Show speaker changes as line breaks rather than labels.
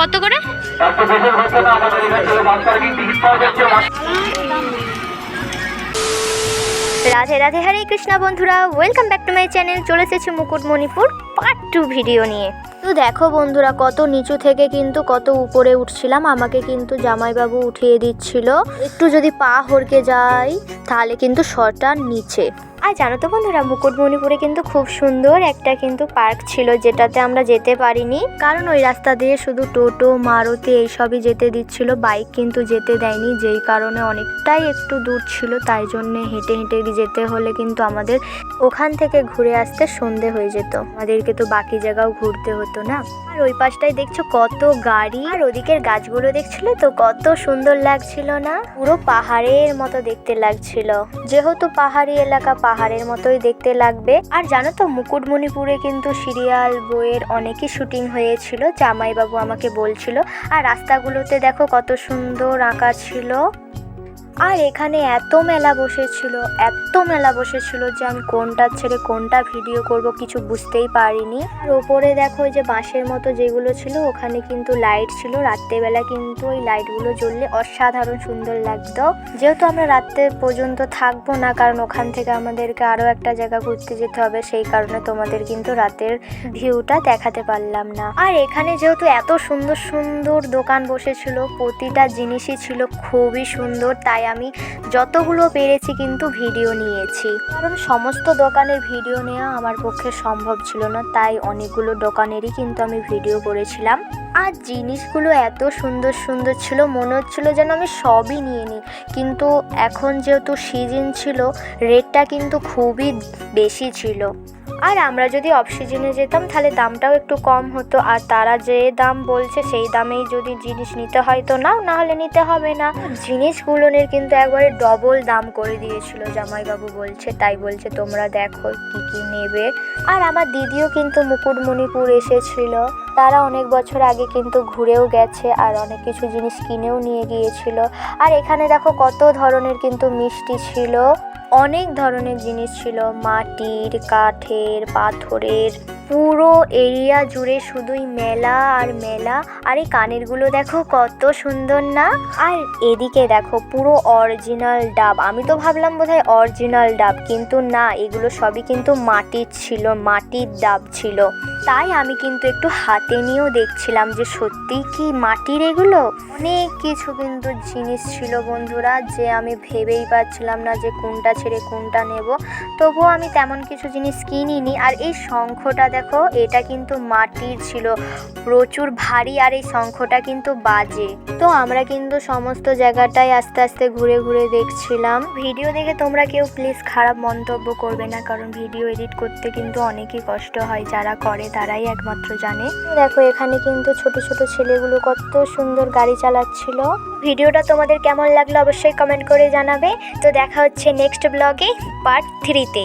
কত করে?
রাধে রাধে, হরে কৃষ্ণা বন্ধুরা welcome back to my channel চলে এসেছি মুকুটমণিপুর পার্ট টু ভিডিও নিয়ে। তো দেখো বন্ধুরা, কত নিচু থেকে কিন্তু কত উপরে উঠছিলাম, আমাকে কিন্তু জামাইবাবু উঠিয়ে দিচ্ছিল। একটু যদি পা হরকে যাই, তাহলে কিন্তু শরটা নিচে। আর জানো তো বন্ধুরা, মুকুটমণিপুরে কিন্তু খুব সুন্দর একটা কিন্তু পার্ক ছিল যেটাতে আমরা যেতে পারিনি। কারণ ওই রাস্তা দিয়ে শুধু টোটো, মারুতি এইসবই যেতে দিচ্ছিল, বাইক কিন্তু যেতে দেয়নি, যেই কারণে অনেকটাই একটু দূর ছিল, তাই জন্যে হেঁটে হেঁটে যেতে হলে কিন্তু আমাদের ওখান থেকে ঘুরে আসতে সন্ধে হয়ে যেত। আমাদেরকে তো বাকি জায়গাও ঘুরতে হতো না। আর ওই পাশটায় দেখছ কত গাড়ি, আর ওদিকের গাছগুলো দেখছিলে তো কত সুন্দর লাগছিল না? পুরো পাহাড়ের মতো দেখতে লাগছিল। যেহেতু পাহাড়ি এলাকা পাহাড়ের মতোই দেখতে লাগবে। আর জানো তো, মুকুটমণিপুরে কিন্তু সিরিয়াল, বইয়ের অনেকই শুটিং হয়েছিল। জামাইবাবু আমাকে বলছিল, আর রাস্তাগুলোতে দেখো কত সুন্দর আঁকা ছিল। আর এখানে এত মেলা বসেছিল, এত মেলা বসেছিল যে আমি কোনটা ছেড়ে কোনটা ভিডিও করব কিছু বুঝতেই পারিনি। আর ওপরে দেখো ওই যে বাঁশের মতো যেগুলো ছিল, ওখানে কিন্তু লাইট ছিল। রাত্রেবেলা কিন্তু ওই লাইটগুলো জ্বললে অসাধারণ সুন্দর লাগতো। যেহেতু আমরা রাত্রে পর্যন্ত থাকব না, কারণ ওখান থেকে আমাদেরকে আরও একটা জায়গা ঘুরতে যেতে হবে, সেই কারণে তোমাদের কিন্তু রাতের ভিউটা দেখাতে পারলাম না। আর এখানে যেহেতু এত সুন্দর সুন্দর দোকান বসেছিল, প্রতিটা জিনিসই ছিল খুবই সুন্দর, তাই আমি যতগুলো পেরেছি কিন্তু ভিডিও নিয়েছি। কারণ সমস্ত দোকানের ভিডিও নেওয়া আমার পক্ষে সম্ভব ছিল না, তাই অনেকগুলো দোকানেরই কিন্তু আমি ভিডিও করেছিলাম। আর জিনিসগুলো এত সুন্দর সুন্দর ছিল, মনে হচ্ছিল যেন আমি সবই নিয়ে নিই। কিন্তু এখন যেহেতু সিজন ছিল রেটটা কিন্তু খুবই বেশি ছিল। আর আমরা যদি অফ সিজনে যেতাম তাহলে দামটাও একটু কম হতো। আর তারা যে দাম বলছে সেই দামেই যদি জিনিস নিতে হয় তো নাও নাহলে নিতে হবে না। জিনিসগুলোনের কিন্তু একবারে ডবল দাম করে দিয়েছিল জামাইবাবু বলছে তাই বলছে তোমরা দেখো কি কি নেবে। আর আমার দিদিও কিন্তু মুকুটমণিপুর এসেছিল। তারা অনেক বছর আগে কিন্তু ঘুরেও গেছে আর অনেক কিছু জিনিস কিনেও নিয়ে গিয়েছিল। আর এখানে দেখো কত ধরনের কিন্তু মিষ্টি ছিল। অনেক ধরনের জিনিস ছিল মাটির পাথরের পুরো এরিয়া জুড়ে শুধুই মেলা আর মেলা। আর এই কানেরগুলো দেখো কত সুন্দর না? আর এদিকে দেখো, পুরো অরিজিনাল ডাব। আমি তো ভাবলাম বোধহয় অরিজিনাল ডাব, কিন্তু না, এগুলো সবই কিন্তু মাটির ছিল, মাটির ডাব ছিল। তাই আমি কিন্তু একটু হাতে নিয়েও দেখছিলাম যে সত্যি কি মাটির এগুলো? অনেক কিছু কিন্তু জিনিস ছিল বন্ধুরা, যে আমি ভেবেই পাচ্ছিলাম না যে কোনটা ছেড়ে কোনটা নেব। তবুও আমি তেমন কিছু জিনিস কিনিনি, আর এই শঙ্খটা দেখো, এটা কিন্তু মাটির ছিল। প্রচুর ভারী আর এই শঙ্খটা কিন্তু বাজে। তো আমরা কিন্তু সমস্ত জায়গাটাই আস্তে আস্তে ঘুরে ঘুরে দেখছিলাম। ভিডিও দেখে তোমরা কেউ প্লিজ খারাপ মন্তব্য করবে না, কারণ ভিডিও এডিট করতে কিন্তু অনেকই কষ্ট হয়, যারা করে তারাই একমাত্র জানে। দেখো, এখানে কিন্তু ছোট ছোট ছেলেগুলো কত সুন্দর গাড়ি চালাচ্ছিল। ভিডিওটা তোমাদের কেমন লাগল অবশ্যই কমেন্ট করে জানাবে। তো দেখা হচ্ছে নেক্সট ব্লগে পার্ট থ্রিতে